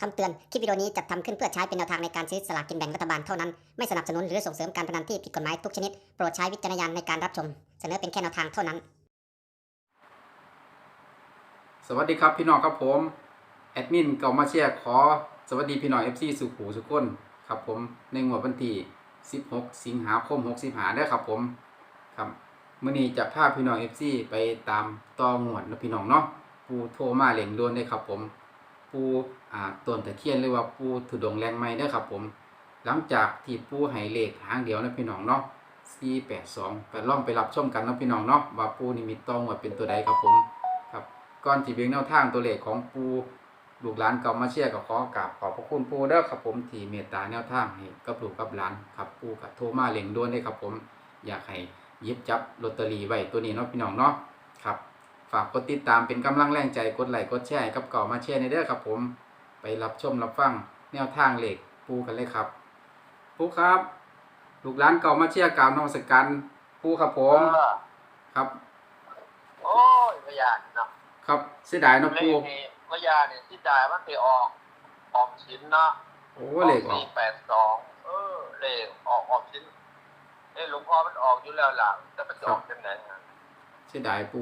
คำเตือน คลิปวิดีโอนี้จัดทำขึ้นเพื่อใช้เป็นแนวทางในการซื้อสลากกินแบ่งรัฐบาลเท่านั้น ไม่สนับสนุนหรือส่งเสริมการพนันที่ผิดกฎหมายทุกชนิด โปรดใช้วิจารณญาณในการรับชม เสนอเป็นแค่แนวทางเท่านั้น สวัสดีครับพี่น้องครับผม แอดมินเก่ามาเชียร์ขอ สวัสดีพี่น้อง FC สุขูสุขคนครับผม ในงวดวันที่ 16 สิงหาคม60หาได้ครับผม ครับมื้อนี้จะพาพี่น้อง FC ไปตามต่องวดนะพี่น้องเนาะปูโทรมาเล่งด่วนได้ครับผม ปู ต้นตะเคียนหรือว่าปูถุดงแรงไม้ได้ครับ ผม หลังจากที่ปูให้เลขหางเดียวนะพี่น้องเนาะ482ไปลองไปรับชมกันนะพี่น้องเนาะว่าปูนิมิตต้องวดเป็นตัวใดครับผมครับก่อนที่เบียงแนวทางตัวเลขของปูลูกหลานเก่ามาเชียร์กับขอกราบขอบพระคุณปูเด้อครับผมที่เมตตาแนวทางให้กับลูกกับหลานครับปูกับโทรมาเล่งด่วนได้ครับผม อยากให้ยิบจับลอตเตอรี่ไว้ตัวนี้เนาะพี่น้องเนาะครับ ฝากกดติดตามเป็นกำลังแรงใจกดไลค์กดแชร์กับเก่ามาเชียร์ในเด้อครับผม ไปรับชมรับฟังแนวทางเลขปูกันเลยครับปูครับลูกหลานเก่ามาเชียร์กล่าวนมัสการปูครับผมเออครับ โอ้ยพยานเนาะครับเสียดายเนาะเลปูขนี้พยานเนี่ยที่จ่ายมันไปออก ออกชิ้นเนาะโอ้เลขออกสี่แปดสองเออเลขออกออกชิ้นเอ้หลวงพ่อมันออกอยู่แล้วหลังจะไปออกยังไงฮะเสียดายปู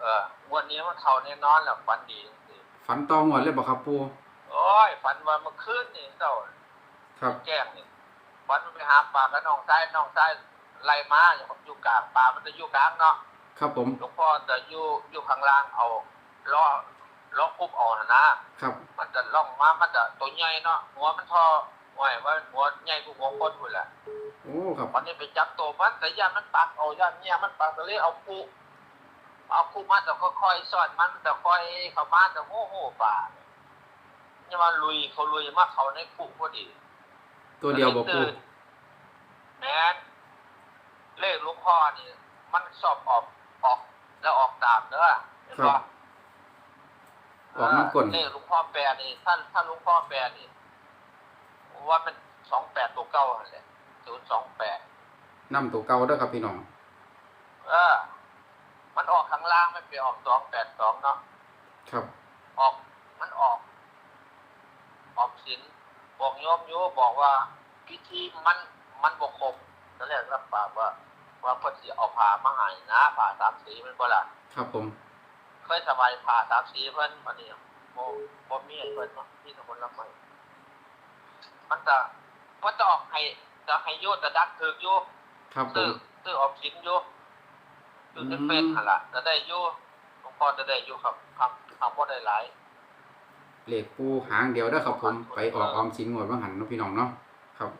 เออวันนี้มันเขาแน่นอนแหละฟันดีจริงฝันตองหวดเลยบอกครับปูๆ โอ้ยฟันมาเมื่อคืนนี่เจ้าครับแจ้งนี่ฟันมันไปหาปลากับน้องซ้ายน้องซ้ายไล่มาอย่างผมอยู่กลางปลามันจะอยู่กลางเนาะครับผมหลวงพ่อจะอยู่อยู่ข้างล่างเอาล้อล้อคุบเอาน่ะนะครับ มันจะล่องมามันจะตัวใหญ่เนาะหัวมันทอไหวว่าหัวใหญ่กว่าหัวคนพุ่นแหละโอ้ครับวันนี้ไปจับตัวมันแต่ยามมันปักเอายามเนี่ยมันปักก็เลยเอาคู่เอาคู่มาแต่ค่อยๆสอนมันแต่ค่อยเข้ามาแต่โหโหป่า เนี่ยมาลุยเขาลุยมาเขาในคู่พอดี ตัวเดียวบอกปูตื่นแม่นเลขหลูกพ่อนี่มันสอบออกออก แล้วออกตามเด้อเห็นครับปะออกน้ำกลนเลขหลุงพ่อแปรนี่ท่านท่านหลุงพ่อแปรนี่ว่าเป็นสองแปดตัวเก้าอะไรศูนย์สองแปดนํตัวเก่าเด้อครับพี่น้อง เออ มันออกข้างล่างไม่ไปออกสองแปดสองเนาะครับ ออกมันออก ออกสินบอกโยมโยบอกว่าพิธีมันมันบกครบนั่นแหละรับปากว่า ว่าเพิ่นสิเอาผ้ามาให้นะผ้าสามสีมันบ่ล่ะครับผมเคยสบายผ้าสามสีเพิ่นวันนี้โมบ่มีให้เพิ่นเนาะมีแต่คนรับไปมันจะมันจะออกให้จะให้โยจะดักถึกโยครับผซื้อมซื้อออกสินโยซื้อจะเป็นหั่นล่ะจะได้โยหลวงพ่อจะได้โยครับคำคำบ่ได้หลาย เลขปูหางเดียวเด้อครับผมไปออกออมสินงวดว่าหันเนาะพี่น้องเนาะครับ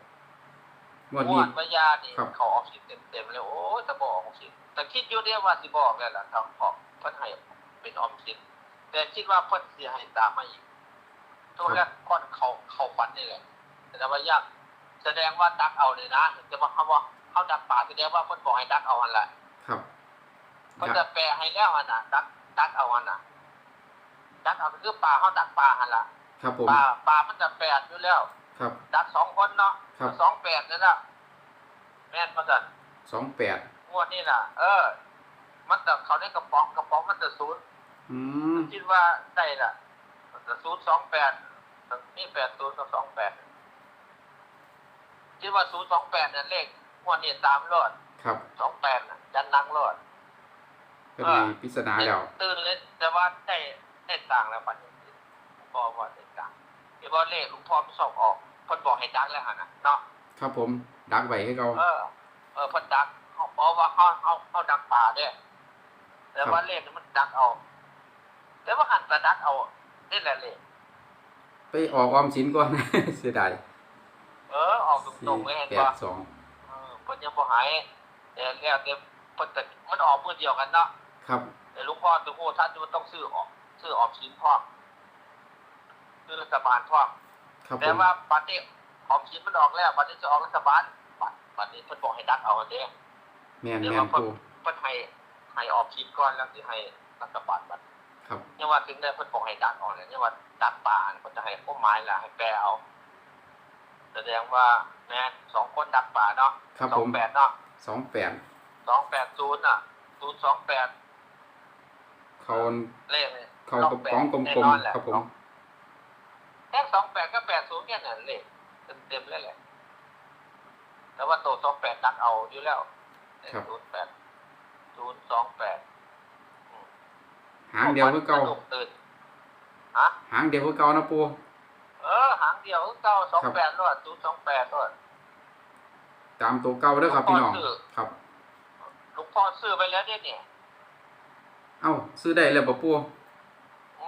งวดมนี้ วดพญานี่ครับ เขาออกสินเต็มๆเลยโอ้ยจะบอกออกสินแต่คิดอยู่เดียวว่าสิบอกแล้วล่ะทางออกเพิ่นให้เป็นออมสินแต่คิดว่าเพิ่นสิให้ตามมาอีกตัวแรกก้อนเขาเขาฟันนี่แหละแต่ว่ายากแสดงว่าดักเอาเลยนะจะมาคำว่าเขาดักป่าแสดงว่าเพิ่นบอกให้ดักเอาหันแหละครับ เพิ่นจะแปลให้แล้วหันน่ะดักดักเอาหันน่ะ ดักเอาคือป่าเขาดักป่าหันล่ะครับผมป่าป่ามันจะแปดอยู่แล้ว ครับ ดักสองคนเนาะครับ สองแปดนั่นแหละแม่นมากันสองแปดงวดนี้น่ะ เออ มันจะเขาได้กระป๋องกระป๋องมันจะศูนย์อืมคิดว่าได้ละมันจะศูนย์สองแปดนี่แปดศูนย์กับสองแปดคิดว่าศูนย์สองแปดเนี่ยเลขงวดนี้ตามรอดครับสองแปดน่ะจันนังรอด เป็นไงปริศนาแล้ว ตื่นเลยแต่ว่าได้ ได้ต่างแล้วปัจจุบันพอว่าได้ต่างที่ว่าเลขหลุงพ่อไม่สอบออกเพิ่นบอกให้ดังแล้วฮะนะเนาะครับผมดักไว้ให้เขาเออเออเพิ่นดักเขาบอกว่าเขาเอาเขาดักป่าเด้แต่ว่าเลขนี่มันดักเอา แต่ว่าหันกระดักเอานี่แหละเลขไปออกออมสินก่อนเสียดายเออออกตรงๆเลยเห็นแปป่ะสองเออเพิ่นยังบ่หายแต่แล้วแต่เพิ่นแต่มันออกมือเดียวกันเนาะครับแต่ลุงพ่อตัวโหท่านจะต้องซื้อออก ซื้อออกชิ้นพร้อมซื้อรัฐบาลพร้อมครับผแต่มว่าบัตรนี้ออกชิ้นมันออกแล้วบัตรนี้จะออกรัฐบาลบัตรบัตรนี้เพิ่นบอกให้ดักเอาอันนี้แม่นเดี๋ยวแม่นว่าเพิ่นปูเพิ่นให้ให้ออกชิ้นก่อนแล้วที่ให้รัฐบาลบัตรครับ เนี่ยว่าถึงได้เพิ่นบอกให้ดักออกเลยเนี่ยว่าดักป่าเนี่ยเพิ่นจะให้ข้อหมายล่ะให้แปลเอาแสดงว่าแม่สองคนดักป่าเนาะครับสอผงมแปดเนาะสองแปดสองแปดศูนย์อะศูนย์สองแปดเขาเลขเนี่ย เขากระป๋องกลแน่มนอนแหละๆครับผมแน่ค่สองแปดก็แปดศูนย์แค่นั้นเลยเต็มๆเลยแหละแต่ว่าตัวสองแปดดักเอาอยู่แล้วศูนย์แปดศูนย์สองแปดหางเดียวคือเก่าสนุตื่นฮะหางเดียวคือเก่านะปูเออหางเดียวคือเก้าสองแปดรอดศูนย์สองแปดรอดตามตัวเก่าเด้อครับพี่น้องพ่อซื้อครับหลวงพ่อซื้อไปแล้วเนี่ยเนี่ยเอ้าซื้อได้แล้วบ่ปู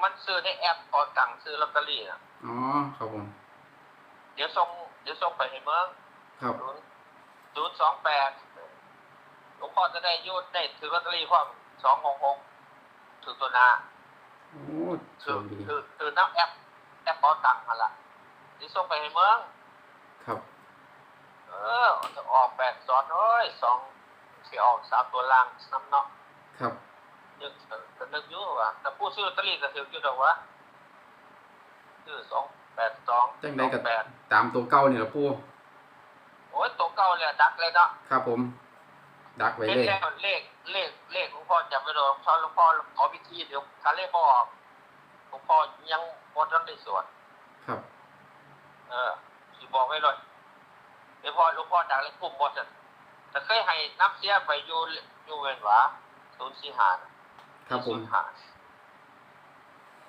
มันซื้อในแอปพอตังค์ซื้อลอตเตอรี่นะอ๋อครับผม เดี๋ยวส่งเดี๋ยวส่งไปให้เมืองครับศูนย์ศูนย์สองแปดหลวงพ่อจะได้ยุดได้ถือลอตเตอรี่ความสองหกหกถือตัวหนาโอ้โชถือคดีถือถือน้ำแอปแอปพอตังค์มาละเดี๋ยวส่งไปให้เมืองครับ เออจะออกแปดสอนเอ้ยสองเสียออกสามตัวล่างน้ำเนาะครับ นึกก็นึกอยู่ว่าแต่ผู้ซื้อลอตเตอรี่ก็ถืออยู่ดอกวะซื้อสองแปดสองจังไดก็แปดตามตัวเก่านี่ล่ะปูโอ้ยตัวเก่าเลยดักเลยเนาะครับผม ดักไว้เป็นเลยแค่เลขเลขเลขหลวงพ่อจำไม่ได้หลวงพ่อหลวงพ่อขอพิธีเดี๋ยวถ้าเลขบออกหลวงพ่อยังหมดต้องได้สวดครับ เออสิบอกไว้เลยเดี๋ยวพ่อหลวงพ่อดักเลขกลุ่มหมดอะแต่เคยให้น้ำเสียไปอยู่อยู่เงินหวะศูนย์สี่หา ครับผมหา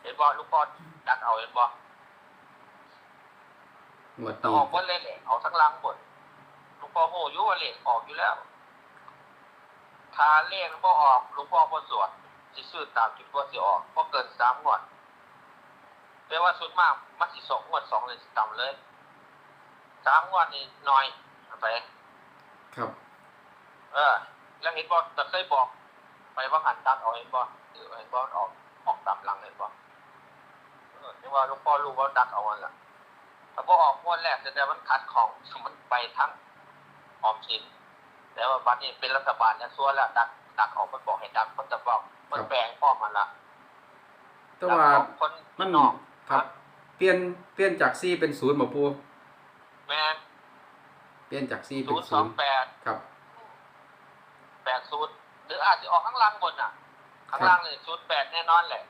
เห็นบ่หลวงพ่อดักเอาเห็นบ่งวดแต่นี้ออกหมดเลยแหละเอาทั้งหลังหมดหลวงพ่อโหอยู่ว่าเลขออกอยู่แล้วถ้าเลขบ่ออกหลวงพ่อบ่สวดสิซื้อตามจุดว่าสิออกบ่เกินสามงวดแปลว่าสุดมากมันสิสองงวดสองเลยสิต่ำเลยสามงวดนี่น้อยเอาไป ครับ เออ แล้วเห็นบ่แต่เคยบอก ไปว่าหันตักเอาเห็นบ่หรือเห็นบ่ออกออกตามหลังเห็นบ่เออที่ว่าหลวงพ่อรู้ว่าดักเอาอันละถ้าบ่ออกงวดแรกแสดงมันขัดของมันไปทั้งออมสินแต่ว่าบัดนี้เป็นรัฐบาลแล้วซัวแล้วดักดักออกมันบอกให้ดักมันจะบอกมันแปลงพ่อมันละแต่ว่าดักออกคนมันนอกครับเปลี่ยนเปลี่ยนจาก4เป็น0บ่ปูแม่นเปลี่ยนจาก4เป็ศูนนย์สองแปด0ครับแปดศูนย์ห รืออาจจะออกข้างล่างบนอะ ข้างล่างนี่ศูนย์แปดแน่นอนแหละ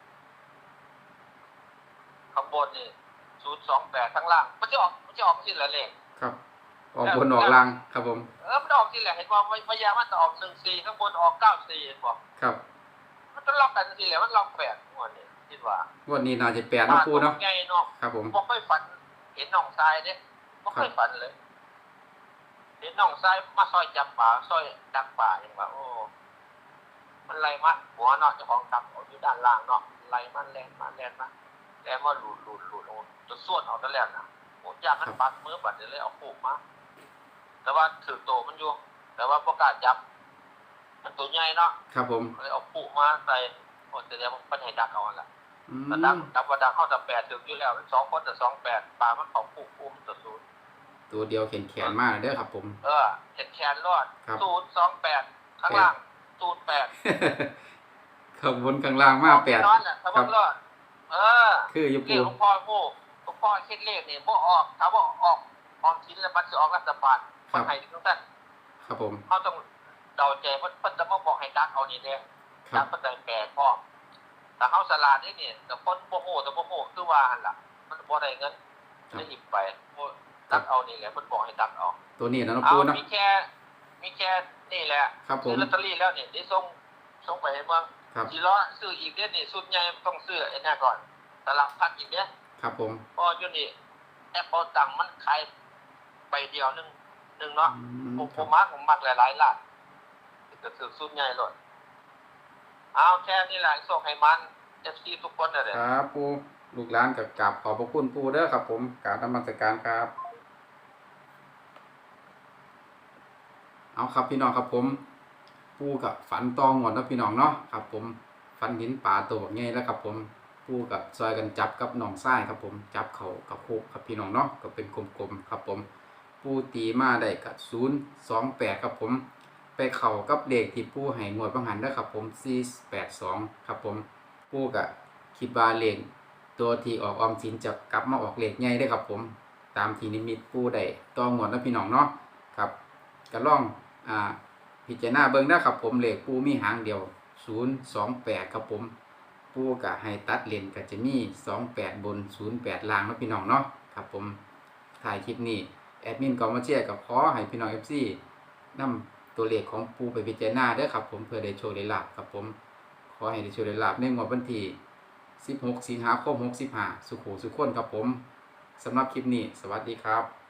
ข้างบนนี่ศูนย์สองแปดข้างล่าง มันจะออกมันจะออกที่ละเลขครับ ออกบนออกล่างครับผมเออมันออกที่แหละเห็นว่าพยายามมันจะออกหนึ่งสี่ข้างบนออกเก้าสี่เห็นบอกครับมันจะล็อกกันทีแหละมันล็อกแปดงวดนี้คิดว่างวดนี้น่าจะแปดนะปูเนาะไงเนาะครับผมบ่เคยฝัน เห็นน้องทรายเนี่ยบ่เคยฝันเลยเห็นน้องทรายมาซอยจับป่าซอยดักป่าอย่างว่าโอ้ มันไล่มันหัวเนาะเจ้าของตับเอาอยู่ด้านล่างเนาะไล่มันแรงมันแรงมาแรงมาหลุดหลุดหลุดลงจะส่วนเอาแต่แรกนะโอ้ยากมันปัดมือปัดเดี๋ยวเลยเอาผูกมาแต่ว่าถือโตมันอยู่ แต่ว่าประกล้าศจับ มันตัวใหญ่เนาะครับผมเลยเอาผูกมาใส่โอ้แต่เดี๋ยวมันให้ดักเอาอันละอืมแต่ดักดักว่าดักเข้าแต่แปดถึงอยู่แล้วมันสองคนแต่สองแปดปลามันเขาผูกผูกมันตัวศูนย์ตัวเดียวแขนแขนมากเด้อครับผม เออเห็นแขนรอดครับศูนย์สองแปดข้างล่าง ศูนย์แปดข้างบนข้างล่างมากแปดนอนน่ะถ้าบ่รอดเออ คืออยู่เลปูขหลวงพ่อโง่หลวงพ่อคิดเลขนี่บ่ออกถ้าบ่ออกออกชิ้นแล้วมันจะออกรัฐบาลคนไทยทุกท่านครับผมเขาต้องเดาใจเพิ่นเพิ่นจะมาบอกให้ดักเอานี่เด้ครัดับกเพิ่นได้แปดพ่อแต่เฮาสลาดนี่นี่แต่คนบ่โง่แต่บ่โง่คือว่าหั่นล่ะมันบ่ได้เงินได้หยิบไปบ่ดักเอานี่แหละเพิ่นบอกให้ดักเอาตัวนี้นะเนาะเอาปูเนาะมีแค่ มีแค่นี่แหละครับผมซื้อลอตเตอรี่แล้วนี่ได้ส่งส่งไปให้เมืองครับสิล้อซื้ออีกเด้อนี่สุดใหญ่ต้องซื้อไอ้นั่นก่อนตลับพัดอีกเด้อครับผมเพราะอยู่นี่แอปเปิลตังค์มันขายไปเดียวหนึงหนึงเนาะอืมผมคผรับมมักผมมักหลายๆล้านจะถือสุดใหญ่เลยเอาแค่นี้แหละส่งให้มันเอฟซีทุกคนน่ะเด้อครับปูลูกหลานกับกราบขอบพระคุณปูเด้อครับผมกราบนมัสการครับ เอาครับพี่น้องครับผม ปูกับฝันตองหมดนะพี่น้องเนาะครับผมฝันหินป่าตัวไงแล้วครับผมปูกับซอยกันจับกับหนองทรายครับผมจับเขากับโคกครับพี่น้องเนาะก็เป็นกลมๆครับผมปูตีมาได้กับศูนย์สองแปดครับผม ไปเข่ากับเลขที่ปูให้งวดบางหันได้ครับผมสี่แปดสองครับผมปูกับคิดว่าเลขตัวที่ออกออมสินจะกลับมาออกเลขใหญ่ได้ครับผม ตามที่นิมิตปูได้ต้องงวดนะพี่น้องเนาะครับก็ล่อง อ่าพิจารณาเบิ่งได้ครับผมเหลขปูมีหางเดียว 028 ครับผมปูกะให้ตัดเลนก็จะมี 28 บน 08 ล่างเนาะพี่น้องเนาะครับผมถ่ายคลิปนี้แอดมินกองมาเชียร์กับขอให้พี่น้อง FC นำตัวเลขของปูไปพิจารณาเด้อครับผมเพื่อได้โชว์ได้ลาบครับผม ขอให้ได้โชว์ได้ลาบในงวดวันที่16 สิงหาคม65 สุขหูสุขคนครับผมสำหรับคลิปนี้ สวัสดีครับ